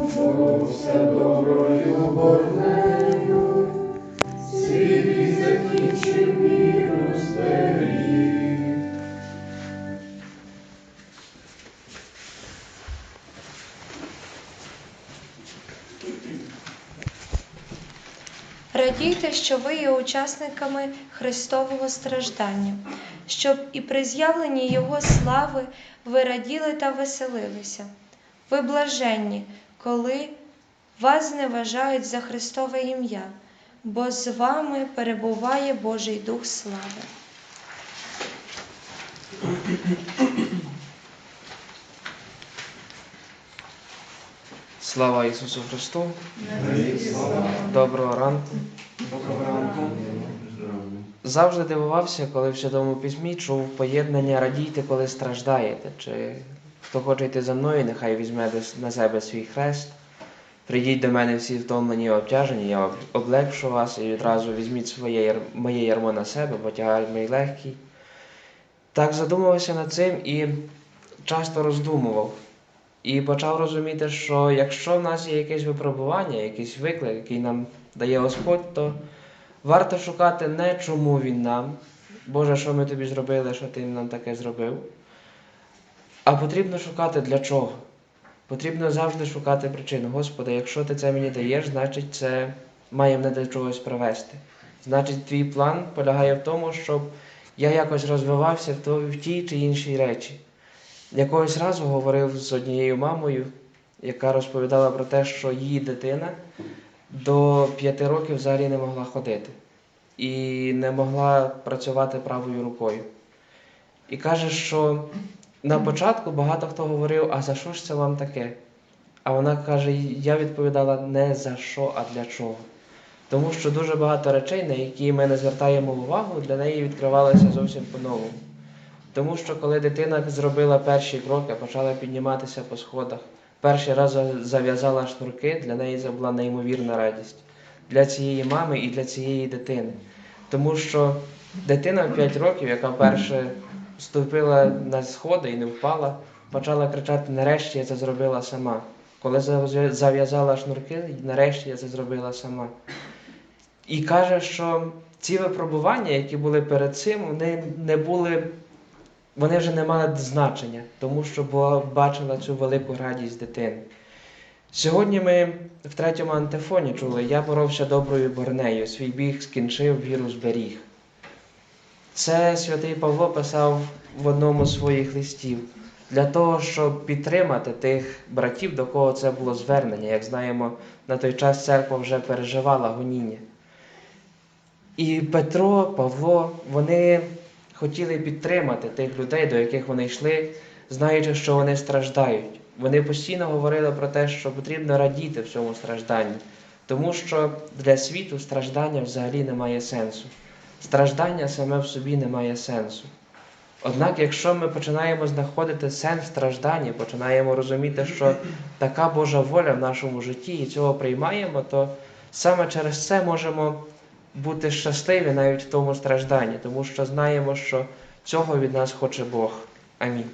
Боровся доброю борнею, свій закінчив віру. Радійте, що ви є учасниками Христового страждання, щоб і при з'явленні Його слави ви раділи та веселилися. Ви блаженні, коли вас зневажають за Христове ім'я, бо з вами перебуває Божий Дух слави. Слава Ісусу Христу! Доброго ранку! Завжди дивувався, коли в Святому Письмі чув поєднання радійте, коли страждаєте. Чи хто хоче йти за мною, нехай візьме на себе свій хрест. Прийдіть до мене всі втомлені і обтяжені, я облегшу вас і відразу візьміть своє моє ярмо на себе, бо тягар мій легкий. Так задумувався над цим і часто роздумував. І почав розуміти, що якщо в нас є якесь випробування, якийсь виклик, який нам дає Господь, то варто шукати не чому Він нам, Боже, що ми тобі зробили, що ти нам таке зробив, а потрібно шукати для чого. Потрібно завжди шукати причину. Господи, якщо ти це мені даєш, значить це має мене до чогось привести. Значить, твій план полягає в тому, щоб я якось розвивався в тій чи іншій речі. Якогось разу говорив з однією мамою, яка розповідала про те, що її дитина до п'яти років взагалі не могла ходити і не могла працювати правою рукою. І каже, що на початку багато хто говорив, а за що ж це вам таке? А вона каже, я відповідала не за що, а для чого. Тому що дуже багато речей, на які ми не звертаємо увагу, для неї відкривалося зовсім по-новому. Тому що коли дитина зробила перші кроки, почала підніматися по сходах, перший раз зав'язала шнурки, для неї це була неймовірна радість для цієї мами і для цієї дитини. Тому що дитина в 5 років, яка вперше ступила на сходи і не впала, почала кричати: нарешті я це зробила сама. Коли зав'язала шнурки, нарешті я це зробила сама. І каже, що ці випробування, які були перед цим, вони не були вони вже не мали значення, тому що бачила цю велику радість дитини. Сьогодні ми в третьому антифоні чули: Я боровся доброю борнею, свій біг скінчив, віру зберіг. Це святий Павло писав в одному з своїх листів для того, щоб підтримати тих братів, до кого це було звернення. Як знаємо, на той час церква вже переживала гоніння. І Петро, Павло, вони хотіли підтримати тих людей, до яких вони йшли, знаючи, що вони страждають. Вони постійно говорили про те, що потрібно радіти в цьому стражданні, тому що для світу страждання взагалі не має сенсу. Страждання саме в собі не має сенсу. Однак, якщо ми починаємо знаходити сенс страждання, починаємо розуміти, що така Божа воля в нашому житті і цього приймаємо, то саме через це можемо бути щасливі навіть в тому стражданні, тому що знаємо, що цього від нас хоче Бог. Амінь.